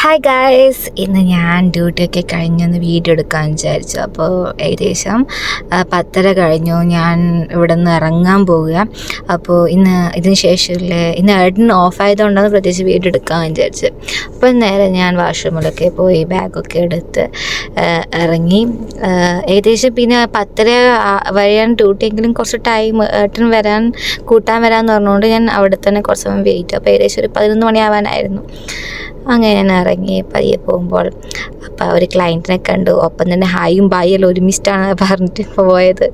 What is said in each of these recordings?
Hi guys ഇന്ന് ഞാൻ ഡ്യൂട്ടിയൊക്കെ കഴിഞ്ഞൊന്ന് video എടുക്കാൻ വിചാരിച്ചു. അപ്പോൾ ഏകദേശം പത്തര കഴിഞ്ഞു. ഞാൻ ഇവിടെ നിന്ന് ഇറങ്ങാൻ പോവുക. അപ്പോൾ ഇന്ന് ഇതിന് ശേഷമില്ല ഇന്ന് ഏട്ടൻ ഓഫ് ആയതുകൊണ്ടാണ് പ്രത്യേകിച്ച് വീഡിയോ എടുക്കാൻ വിചാരിച്ചത്. അപ്പോൾ നേരെ ഞാൻ വാഷ്റൂമിലൊക്കെ പോയി ബാഗൊക്കെ എടുത്ത് ഇറങ്ങി. ഏകദേശം പിന്നെ പത്തര വരെയാണ് ഡ്യൂട്ടിയെങ്കിലും കുറച്ച് ടൈം ഏട്ടൻ വരാൻ കൂട്ടാൻ വരാമെന്ന് പറഞ്ഞുകൊണ്ട് ഞാൻ അവിടെ തന്നെ കുറച്ച് സമയം വെയിറ്റ് അപ്പോൾ ഏകദേശം ഒരു പതിനൊന്ന് മണിയാവാനായിരുന്നു. അങ്ങനെ ഞാൻ ഇറങ്ങി പയ്യെ പോകുമ്പോൾ അപ്പോൾ ഒരു ക്ലയന്റിനെ കണ്ടു. ഒപ്പം തന്നെ ഹായും ബായും ഒരുമിച്ചിട്ടാണ് പറഞ്ഞിട്ട് പോയത്.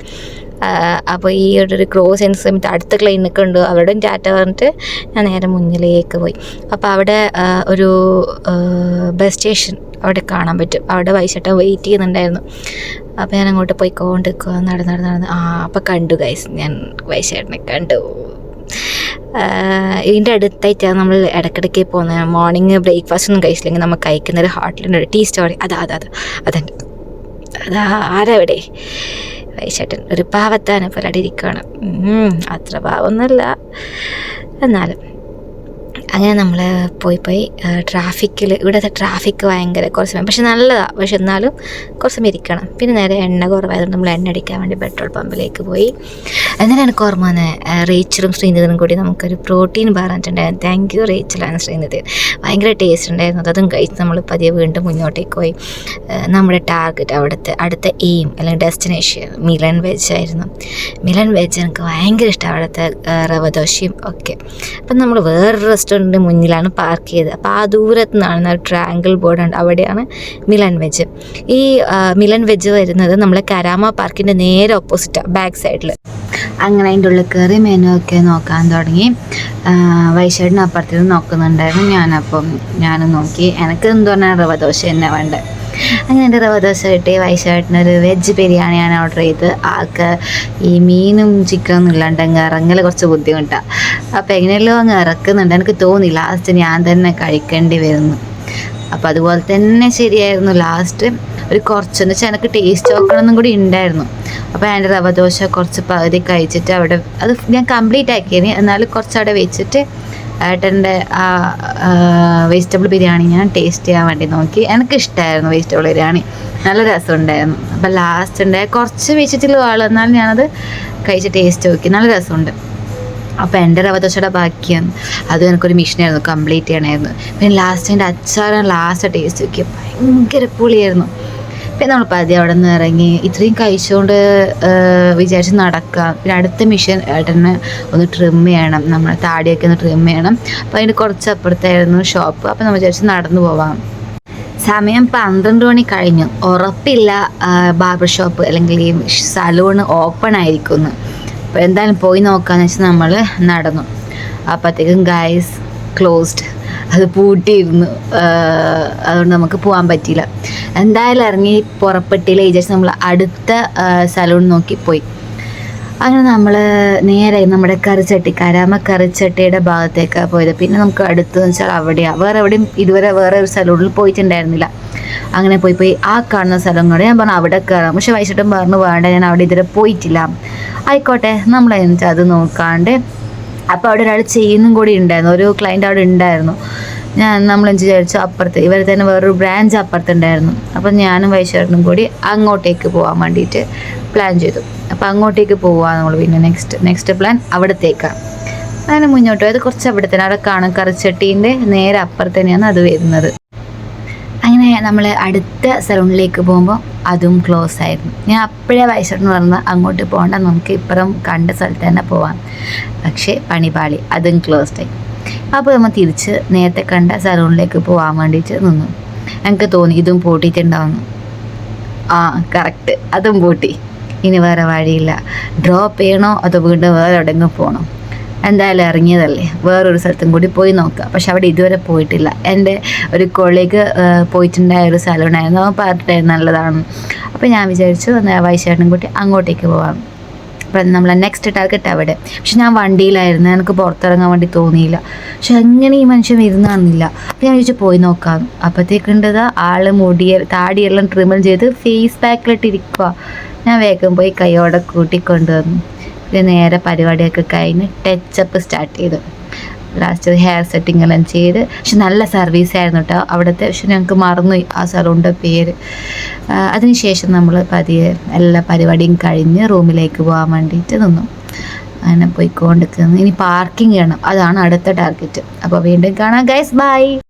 അപ്പോൾ ഈ ഒരു ക്രോസ് ചെയ്യുന്ന സമയത്ത് അടുത്ത ക്ലൈനൊക്കെ ഉണ്ട് അവിടെയും ടാറ്റ പറഞ്ഞിട്ട് ഞാൻ നേരെ മുന്നിലേക്ക് പോയി. അപ്പോൾ അവിടെ ഒരു ബസ് സ്റ്റേഷൻ അവിടെ കാണാൻ പറ്റും. അവിടെ വൈശട്ട വെയിറ്റ് ചെയ്യുന്നുണ്ടായിരുന്നു. അപ്പോൾ ഞാൻ അങ്ങോട്ട് പോയിക്കോണ്ടിരിക്കുക നടന്ന് നടന്ന് നടന്ന്. ആ അപ്പോൾ കണ്ടു ഗൈസ് ഞാൻ വൈശേട്ടനെ കണ്ടു. ഇതിന്റെ അടുത്തായിട്ടാണ് നമ്മൾ ഇടയ്ക്കിടയ്ക്ക് പോകുന്നത്. മോർണിംഗ് ബ്രേക്ക്ഫാസ്റ്റ് ഒന്നും കഴിച്ചില്ലെങ്കിൽ നമുക്ക് കഴിക്കുന്ന ഒരു ഹോട്ടലിന്റെ ഒരു ടീ സ്റ്റോറി അതാ അതാ അതാ. അതുണ്ട് അതാ ആരവിടെ വൈശേട്ടൻ. ഒരു പാവത്താനെ പോലെ ഇരിക്കുകയാണ് അത്ര പാവമൊന്നുമല്ല എന്നാലും അങ്ങനെ നമ്മൾ പോയി പോയി ട്രാഫിക്കിൽ ഇവിടുത്തെ ട്രാഫിക്ക് ഭയങ്കര കുറച്ച് സമയം. പക്ഷെ നല്ലതാണ് പക്ഷെ എന്നാലും കുറച്ച് സമയം ഇരിക്കണം. പിന്നെ നേരെ എണ്ണ കുറവായതുകൊണ്ട് നമ്മൾ എണ്ണ അടിക്കാൻ വേണ്ടി പെട്രോൾ പമ്പിലേക്ക് പോയി. എന്നിട്ട് എനിക്ക് ഓർമ്മ തന്നെ റേച്ചറും ശ്രീനിധനും കൂടി നമുക്കൊരു പ്രോട്ടീൻ ബാർ പറഞ്ഞിട്ടുണ്ടായിരുന്നു thank you Rachel and Srinidhi. ഭയങ്കര ടേസ്റ്റ് ഉണ്ടായിരുന്നു. അതും കഴിച്ച് നമ്മൾ പതിയെ വീണ്ടും മുന്നോട്ടേക്ക് പോയി. നമ്മുടെ ടാർഗറ്റ് അവിടുത്തെ അടുത്ത എയിം അല്ലെങ്കിൽ ഡെസ്റ്റിനേഷൻ മിലൻ വെജ് ആയിരുന്നു. മിലൻ വെജ് എനിക്ക് ഭയങ്കര ഇഷ്ടം. അവിടുത്തെ റവ ഒക്കെ. അപ്പം നമ്മൾ വേറൊരു റെസ്റ്റോറന്റിന്റെ മുന്നിലാണ് പാർക്ക് ചെയ്തത്. അപ്പോൾ ആ ദൂരത്ത് നിന്നാണ് ഒരു ട്രയാങ്കിൾ ബോർഡ് ഉണ്ട്. അവിടെയാണ് മിലൻ വെജ്. ഈ മിലൻ വെജ് വരുന്നത് നമ്മളെ കരാമ പാർക്കിന്റെ നേരെ ഓപ്പോസിറ്റാണ് ബാക്ക് സൈഡിൽ അങ്ങനെ അതിന്റെ ഉള്ളിൽ കയറി മെനു ഒക്കെ നോക്കാൻ തുടങ്ങി. വൈശേട്ടൻ അപ്പുറത്തേക്ക് നോക്കുന്നുണ്ടായിരുന്നു ഞാനപ്പം. ഞാനും നോക്കി. എനിക്ക് എന്തു പറഞ്ഞാൽ റവ ദോശ തന്നെ വേണ്ടത്? അങ്ങനെ എന്റെ റവ ദോശ കിട്ടി വൈശേട്ടനൊരു വെജ് ബിരിയാണിയാണ് ഓർഡർ ചെയ്ത് ആൾക്ക് ഈ മീനും ചിക്കനൊന്നും ഇല്ലാണ്ടെങ്കിൽ ഇറങ്ങൽ കുറച്ച് ബുദ്ധിമുട്ടാണ് അപ്പോൾ എങ്ങനെയല്ലോ അങ്ങ് ഇറക്കുന്നുണ്ട്. എനിക്ക് തോന്നി ലാസ്റ്റ് ഞാൻ തന്നെ കഴിക്കേണ്ടി വരുന്നു. അപ്പോൾ അതുപോലെ തന്നെ ശരിയായിരുന്നു ലാസ്റ്റ് ഒരു കുറച്ചെന്ന് വെച്ചാൽ എനിക്ക് ടേസ്റ്റ് നോക്കണമെന്നും കൂടി ഉണ്ടായിരുന്നു അപ്പോൾ ഞാൻ റവ ദോശ കുറച്ച് പകുതി കഴിച്ചിട്ട് അവിടെ അത് ഞാൻ കംപ്ലീറ്റ് ആക്കിയതിന് എന്നാലും കുറച്ച് അവിടെ വെച്ചിട്ട് ഏട്ടന്റെ ആ വെജിറ്റബിൾ ബിരിയാണി ഞാൻ ടേസ്റ്റ് ചെയ്യാൻ വേണ്ടി നോക്കി. എനിക്ക് ഇഷ്ടമായിരുന്നു വെജിറ്റബിൾ ബിരിയാണി. നല്ല രസമുണ്ടായിരുന്നു. അപ്പം ലാസ്റ്റ് ഉണ്ടായ കുറച്ച് വെച്ചിട്ടുള്ള ആൾ എന്നാലും ഞാനത് കഴിച്ച് ടേസ്റ്റ് നോക്കി. നല്ല രസമുണ്ട്. അപ്പോൾ എന്റെ റവ ദോശയുടെ ബാക്കിയാണ് അത് എനിക്കൊരു മിഷനായിരുന്നു കംപ്ലീറ്റ് ചെയ്യണമായിരുന്നു. പിന്നെ ലാസ്റ്റ് എന്റെ അച്ചാറാണ് ലാസ്റ്റ് ടേസ്റ്റ് നോക്കിയത് ഭയങ്കര പുളിയായിരുന്നു. പിന്നെ നമ്മൾ പതി അവിടെ നിന്ന് ഇറങ്ങി. ഇത്രയും കഴിച്ചുകൊണ്ട് വിചാരിച്ച് നടക്കാം. പിന്നെ അടുത്ത മിഷൻ ഏട്ടനെ ഒന്ന് ട്രിം ചെയ്യണം. നമ്മൾ താടിയൊക്കെ ഒന്ന് ട്രിം ചെയ്യണം. അപ്പോൾ അതിന് കുറച്ച് അപ്പുറത്തായിരുന്നു ഷോപ്പ് അപ്പോൾ നമ്മൾ വിചാരിച്ച് നടന്നു പോവാം. സമയം പന്ത്രണ്ട് മണി കഴിഞ്ഞു. ഉറപ്പില്ല ബാർബർ ഷോപ്പ് അല്ലെങ്കിൽ ഈ സലൂൺ ഓപ്പൺ ആയിരിക്കുന്നു അപ്പോൾ എന്തായാലും പോയി നോക്കാമെന്ന് വെച്ചാൽ നമ്മൾ നടന്നു. അപ്പോഴത്തേക്കും ഗൈസ് ക്ലോസ്ഡ് അത് പൂട്ടിയിരുന്നു. അതുകൊണ്ട് നമുക്ക് പോകാൻ പറ്റിയില്ല. എന്തായാലും ഇറങ്ങി പുറപ്പെട്ടില്ല. വിചാരിച്ച് നമ്മൾ അടുത്ത സലൂൺ നോക്കി പോയി. അങ്ങനെ നമ്മൾ നേരെ നമ്മുടെ കറിച്ചട്ടി കരാമ കറിച്ചട്ടിയുടെ ഭാഗത്തേക്കാണ് പോയത്. പിന്നെ നമുക്ക് അടുത്തെന്ന് വെച്ചാൽ അവിടെയാണ് വേറെ എവിടെയും ഇതുവരെ വേറെ ഒരു സലൂണിൽ പോയിട്ടുണ്ടായിരുന്നില്ല. അങ്ങനെ പോയി പോയി ആ കാണുന്ന സ്ഥലം കൂടെ ഞാൻ പറഞ്ഞു അവിടെ കയറാം പക്ഷെ വൈകിട്ടും പറഞ്ഞു വേണ്ട ഞാൻ അവിടെ ഇതുവരെ പോയിട്ടില്ല. ആയിക്കോട്ടെ നമ്മൾ എന്നിട്ട് അത് നോക്കാണ്ട് അപ്പോൾ അവിടെ ഒരാൾ ചെയ്യുന്നും കൂടി ഉണ്ടായിരുന്നു. ഒരു ക്ലയന്റ് അവിടെ ഉണ്ടായിരുന്നു. ഞാൻ നമ്മൾ വിചാരിച്ചു? അപ്പുറത്ത്. ഇവർ തന്നെ വേറൊരു ബ്രാഞ്ച് അപ്പുറത്തുണ്ടായിരുന്നു. അപ്പം ഞാനും വൈശ്വരനും കൂടി അങ്ങോട്ടേക്ക് പോകാൻ വേണ്ടിയിട്ട് പ്ലാൻ ചെയ്തു. അപ്പോൾ അങ്ങോട്ടേക്ക് പോവാ നമ്മൾ പിന്നെ നെക്സ്റ്റ് നെക്സ്റ്റ് പ്ലാൻ അവിടത്തേക്കാണ് അങ്ങനെ മുന്നോട്ട് പോയത്. കുറച്ച് അവിടെ തന്നെ. അവിടെ കാണും കറിച്ചട്ടീന്റെ നേരെ അപ്പുറത്ത് തന്നെയാണ് അത് വരുന്നത്. അങ്ങനെ നമ്മൾ അടുത്ത സലൂണിലേക്ക് പോകുമ്പോൾ അതും ക്ലോസ് ആയിരുന്നു. ഞാൻ അപ്പോഴേ വയസ്സോട്ടെന്ന് പറഞ്ഞാൽ അങ്ങോട്ട് പോകണ്ട നമുക്ക് ഇപ്പുറം കണ്ട സ്ഥലത്ത് തന്നെ പോവാം. പക്ഷേ പണിപാളി അതും ക്ലോസ്ഡ് ആയി. അപ്പോൾ നമ്മൾ തിരിച്ച് നേരത്തെ കണ്ട സലൂണിലേക്ക് പോകാൻ വേണ്ടിയിട്ട് നിന്നു. എനിക്ക് തോന്നി ഇതും പൂട്ടിയിട്ടുണ്ടാവുന്നു. ആ കറക്റ്റ് അതും പൂട്ടി. ഇനി വേറെ വഴിയില്ല. ഡ്രോപ്പ് ചെയ്യണോ അതോ വീണ്ടും വേറെ എവിടെയെങ്കിലും പോകണോ? എന്തായാലും ഇറങ്ങിയതല്ലേ? വേറൊരു സ്ഥലത്തും കൂടി പോയി നോക്കുക പക്ഷെ അവിടെ ഇതുവരെ പോയിട്ടില്ല. എന്റെ ഒരു കൊളീഗ് പോയിട്ടുണ്ടായ ഒരു സ്ഥലമുണ്ടായിരുന്നു. അവൻ പറഞ്ഞിട്ടായിരുന്നു നല്ലതാണ്. അപ്പോൾ ഞാൻ വിചാരിച്ചു എന്നാൽ വൈശാട്ടും കൂട്ടി അങ്ങോട്ടേക്ക് പോകാം അപ്പം നമ്മളെ നെക്സ്റ്റ് ടാർഗറ്റ് അവിടെ. പക്ഷെ ഞാൻ വണ്ടിയിലായിരുന്നു. എനിക്ക് പുറത്തിറങ്ങാൻ വേണ്ടി തോന്നിയില്ല. പക്ഷെ എങ്ങനെ ഈ മനുഷ്യൻ വരുന്നതെന്നില്ല അപ്പം ഞാൻ വിചാരിച്ചു പോയി നോക്കാം. അപ്പോഴത്തേക്കുണ്ടത് ആൾ മുടിയ താടിയെല്ലാം ട്രിമൽ ചെയ്ത് ഫേസ് പാക്കിലിട്ടിരിക്കുക ഞാൻ വേഗം പോയി കൈയോടെ കൂട്ടിക്കൊണ്ടുവന്നു. പിന്നെ നേരെ പരിപാടിയൊക്കെ കഴിഞ്ഞ് ടച്ചപ്പ് സ്റ്റാർട്ട് ചെയ്തു. ലാസ്റ്റ് ഹെയർ സെറ്റിംഗ് എല്ലാം ചെയ്ത്. പക്ഷെ നല്ല സർവീസ് ആയിരുന്നു കേട്ടോ അവിടുത്തെ പക്ഷെ ഞങ്ങൾക്ക് മറന്നു ആ സലൂണിന്റെ പേര്. അതിനുശേഷം നമ്മൾ പതിയെ എല്ലാ പരിപാടിയും കഴിഞ്ഞ് റൂമിലേക്ക് പോകാൻ വേണ്ടിയിട്ട് നിന്നു. അങ്ങനെ പോയിക്കൊണ്ടിരിക്കുന്നു. ഇനി പാർക്കിംഗ് ചെയ്യണം. അതാണ് അടുത്ത ടാർഗറ്റ് അപ്പോൾ വീണ്ടും കാണാം. Guys bye